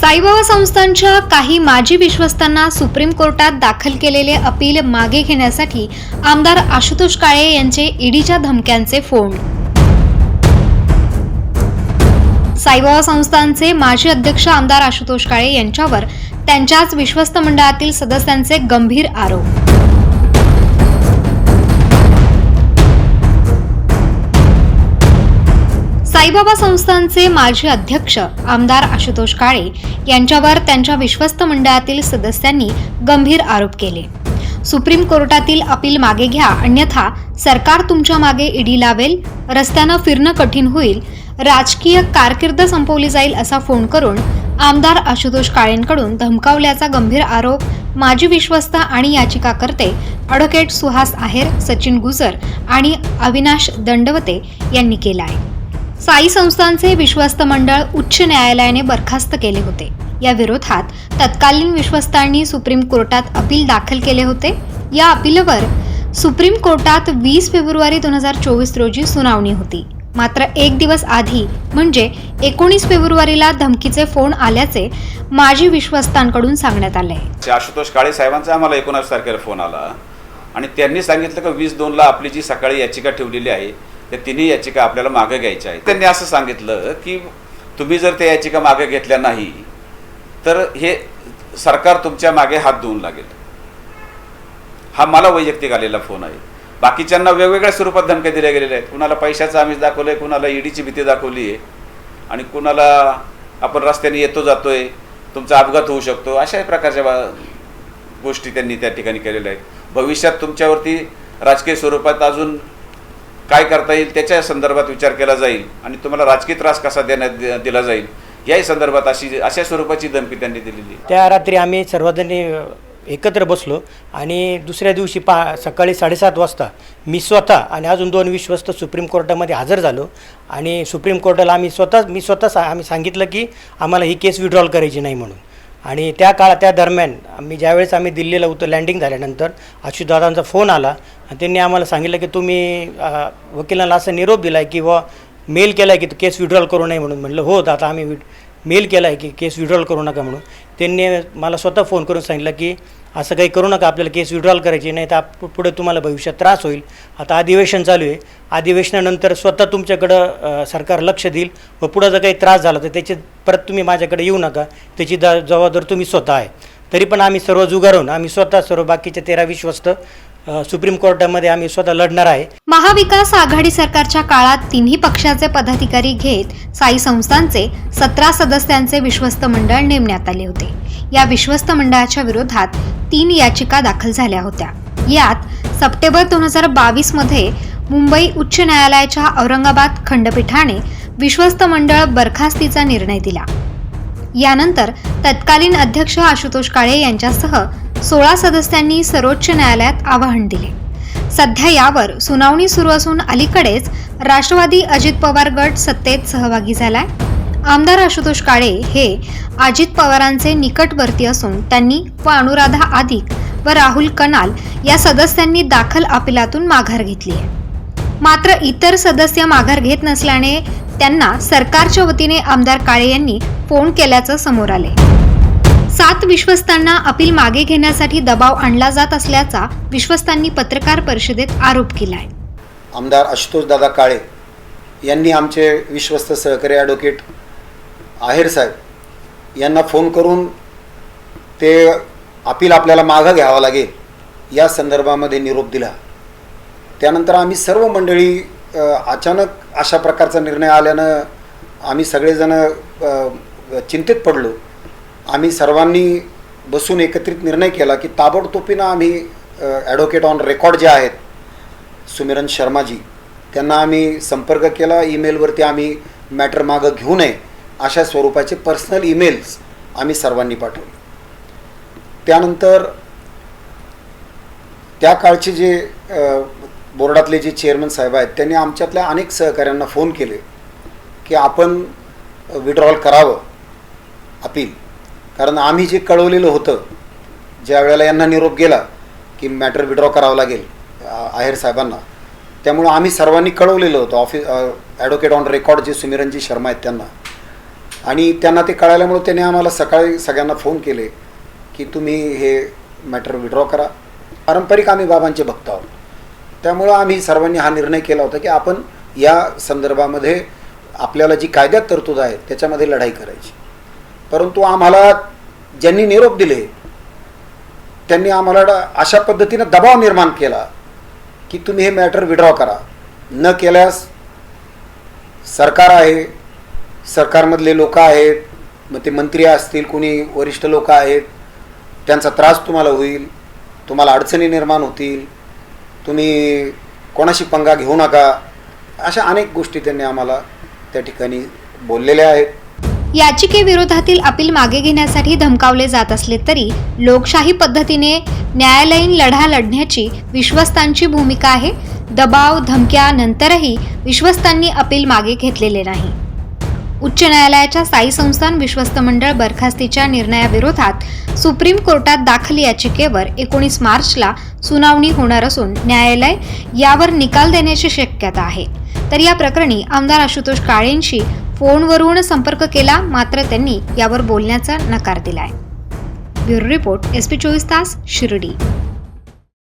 साईबाबा संस्थांच्या काही माजी विश्वस्तांना सुप्रीम कोर्टात दाखल केलेले अपील मागे घेण्यासाठी आमदार आशुतोष काळे यांचे ईडीच्या धमक्यांचे फोन साईबाबा संस्थांचे माजी अध्यक्ष आमदार आशुतोष काळे यांच्यावर त्यांच्याच विश्वस्त मंडळातील सदस्यांचे गंभीर आरोप. साईबाबा संस्थांचे माजी अध्यक्ष आमदार आशुतोष काळे यांच्यावर त्यांच्या विश्वस्त मंडळातील सदस्यांनी गंभीर आरोप केले. सुप्रीम कोर्टातील अपील मागे घ्या अन्यथा सरकार तुमच्या मागे ईडी लावेल रस्त्यानं फिरणं कठीण होईल राजकीय कारकीर्द संपवली जाईल असा फोन करून आमदार आशुतोष काळेंकडून धमकावल्याचा गंभीर आरोप माजी विश्वस्त आणि याचिकाकर्ते ॲडव्होकेट सुहास आहेर सचिन गुजर आणि अविनाश दंडवते यांनी केला आहे. साई संस्थांचे विश्वस्त मंडळ उच्च न्यायालयाने बरखास्त केले होते. या विरोधात तत्कालीन विश्वस्तांनी सुप्रीम कोर्टात अपील दाखल केले होते. या अपीलवर सुप्रीम कोर्टात वीस फेब्रुवारी दोन हजार चोवीस रोजी सुनावणी होती. मात्र एक दिवस आधी म्हणजे एकोणीस फेब्रुवारीला धमकीचे फोन आल्याचे माजी विश्वस्तांकडून सांगण्यात आले. आशुतोष काळे साहेबांचा आम्हाला एकोणास तारखेला फोन आला. आणि त्यांनी सांगितलं की वीस दोनला आपली जी सकाळी याचिका ठेवलेली आहे त्या तिन्ही याचिका आपल्याला मागे घ्यायच्या आहेत. त्यांनी असं सांगितलं की तुम्ही जर त्या याचिका मागे घेतल्या नाही तर हे सरकार तुमच्या मागे हात धुवून लागेल. हा मला वैयक्तिक आलेला फोन आहे. बाकीच्यांना वेगवेगळ्या स्वरूपात धमक्या दिल्या गेलेल्या आहेत. कुणाला पैशाचं आमिष दाखवलं आहे कुणाला ईडीची भीती दाखवली आहे आणि कुणाला आपण रस्त्याने येतो जातोय तुमचा अपघात होऊ शकतो अशा प्रकारच्या गोष्टी त्यांनी त्या ठिकाणी केलेल्या आहेत. भविष्यात तुमच्यावरती राजकीय स्वरूपात अजून काय करता येईल त्याच्या संदर्भात विचार केला जाईल आणि तुम्हाला राजकीय त्रास कसा देण्यात दिला जाईल याही संदर्भात अशी अशा स्वरूपाची धमकी त्यांनी दिलेली त्या रात्री आम्ही सर्वजणी एकत्र बसलो आणि दुसऱ्या दिवशी पा सकाळी साडेसात वाजता मी स्वतः आणि अजून दोन विश्वस्त सुप्रीम कोर्टामध्ये हजर झालो आणि सुप्रीम कोर्टाला आम्ही स्वतः मी स्वतः सा आम्ही सांगितलं की आम्हाला ही केस विड्रॉल करायची नाही म्हणून. आणि त्या काळात त्या दरम्यान आम्ही ज्यावेळेस आम्ही दिल्लीला उतर लँडिंग झाल्यानंतर अच्युतदादांचा फोन आला. आणि त्यांनी आम्हाला सांगितलं की तुम्ही वकिलांना असा निरोप दिला आहे की व मेल केला आहे की केस विड्रॉल करू नये म्हणून. म्हणलं हो आता आम्ही मेल केला आहे की केस विड्रॉल करू नका म्हणून. त्यांनी मला स्वतः फोन करून सांगितलं की असं काही करू नका आपल्याला केस विड्रॉल करायची नाही तर आप- पुढे तुम्हाला भविष्यात त्रास होईल. आता अधिवेशन चालू आहे. अधिवेशनानंतर स्वतः तुमच्याकडं सरकार लक्ष देईल व पुढं जर काही त्रास झाला तर त्याचे परत तुम्ही माझ्याकडे येऊ नका. त्याची द जबाबदार तुम्ही स्वतः आहे. तरी पण आम्ही सर्व जुगारून आम्ही स्वतः सर्व बाकीचे तेरा विश्वस्त सुप्रीम कोर्टामध्ये आम्ही स्वतः लढणार आहे. महाविकास आघाडी सरकारच्या काळात तिन्ही पक्षाचे पदाधिकारी घेत साई संस्थांचे सतरा सदस्यांचे विश्वस्त मंडळ नेमण्यात आले होते. या विश्वस्त मंडळाच्या विरोधात तीन याचिका दाखल झाल्या होत्या. यात सप्टेंबर दोन हजार बावीसमध्ये मुंबई उच्च न्यायालयाच्या औरंगाबाद खंडपीठाने विश्वस्त मंडळ बरखास्तीचा निर्णय दिला. यानंतर तत्कालीन अध्यक्ष आशुतोष काळे यांच्यासह सोळा सदस्यांनी सर्वोच्च न्यायालयात आवाहन दिले. सध्या यावर सुनावणी सुरू असून अलीकडेच राष्ट्रवादी अजित पवार गट सत्तेत सहभागी झालाय. आमदार आशुतोष काळे हे अजित पवारांचे निकटवर्ती असून त्यांनी व अनुराधा आदिक व राहुल कनाल या सदस्यांनी दाखल अपिलातून माघार घेतली आहे. मात्र इतर सदस्य माघार घेत नसल्याने त्यांना सरकारच्या वतीने आमदार काळे यांनी फोन केल्याचं समोर आले सात विश्वस्तांना अपील मागे घेण्यासाठी दबाव आणला जात असल्याचा विश्वस्तांनी पत्रकार परिषदेत आरोप केलाय. आमदार आशुतोष दादा काळे यांनी आमचे विश्वस्त सहकारी ॲडव्होकेट आहेर साहेब यांना फोन करून ते अपील आपल्याला मागं घ्यावं लागेल या संदर्भामध्ये निरोप दिला. त्यानंतर आम्ही सर्व मंडळी अचानक अशा प्रकारचा निर्णय आल्यानं आम्ही सगळेजण चिंतेत चिंतित पडलो. आम्ही सर्वांनी बसून एकत्रित निर्णय केला की ताबडतोबीनं आम्ही ॲडव्होकेट ऑन रेकॉर्ड जे आहेत सुमिरन शर्माजी त्यांना आम्ही संपर्क केला. ईमेलवरती आम्ही मॅटर मागं घेऊ नये अशा स्वरूपाचे पर्सनल ईमेल्स आम्ही सर्वांनी पाठवले. त्यानंतर त्या काळचे जे बोर्डातले जे चेअरमन साहेब आहेत त्यांनी आमच्यातल्या अनेक सहकाऱ्यांना फोन केले की आपण विड्रॉल करावं अपील. कारण आम्ही जे कळवलेलं होतं ज्या वेळेला यांना निरोप गेला की मॅटर विड्रॉ करावं लागेल आहेर साहेबांना त्यामुळं आम्ही सर्वांनी कळवलेलं होतं. ऑफिस ॲडव्होकेट ऑन रेकॉर्ड जे सुमिरनजी शर्मा आहेत त्यांना. आणि त्यांना ते कळाल्यामुळं त्यांनी आम्हाला सकाळी सगळ्यांना फोन केले की तुम्ही हे मॅटर विड्रॉ करा. पारंपरिक आम्ही बाबांचे भक्त आहोत. त्यामुळं आम्ही सर्वांनी हा निर्णय केला होता की आपण या संदर्भामध्ये आपल्याला जी कायद्यात तरतूद आहे त्याच्यामध्ये लढाई करायची. परंतु आम्हाला ज्यांनी निरोप दिले त्यांनी आम्हाला अशा पद्धतीनं दबाव निर्माण केला की तुम्ही हे मॅटर विड्रॉ करा. न केल्यास सरकार आहे सरकारमधले लोक आहेत मग ते मंत्री असतील कोणी वरिष्ठ लोक आहेत त्यांचा त्रास तुम्हाला होईल तुम्हाला अडचणी निर्माण होतील तुम्ही कोणाशी पंगा घेऊ नका अशा अनेक गोष्टी त्यांनी आम्हाला त्या ठिकाणी बोललेल्या आहेत. याचिकेविरोधातील अपील मागे घेण्यासाठी धमकावले जात असले तरी लोकशाही पद्धतीने न्यायालयीन लढा लढण्याची विश्वस्तांची भूमिका आहे. दबाव धमक्यानंतरही विश्वस्तांनी अपील मागे घेतलेले नाही. उच्च न्यायालयाच्या स्थायी संस्थान विश्वस्त मंडळ बरखास्तीच्या निर्णयाविरोधात सुप्रीम कोर्टात दाखल याचिकेवर एकोणीस मार्चला सुनावणी होणार असून न्यायालय यावर निकाल देण्याची शक्यता आहे. तर या प्रकरणी आमदार आशुतोष काळेंशी फोनवरून संपर्क केला मात्र त्यांनी यावर बोलण्याचा नकार दिला आहे ब्युरो रिपोर्ट एस पी चोवीस तास शिर्डी.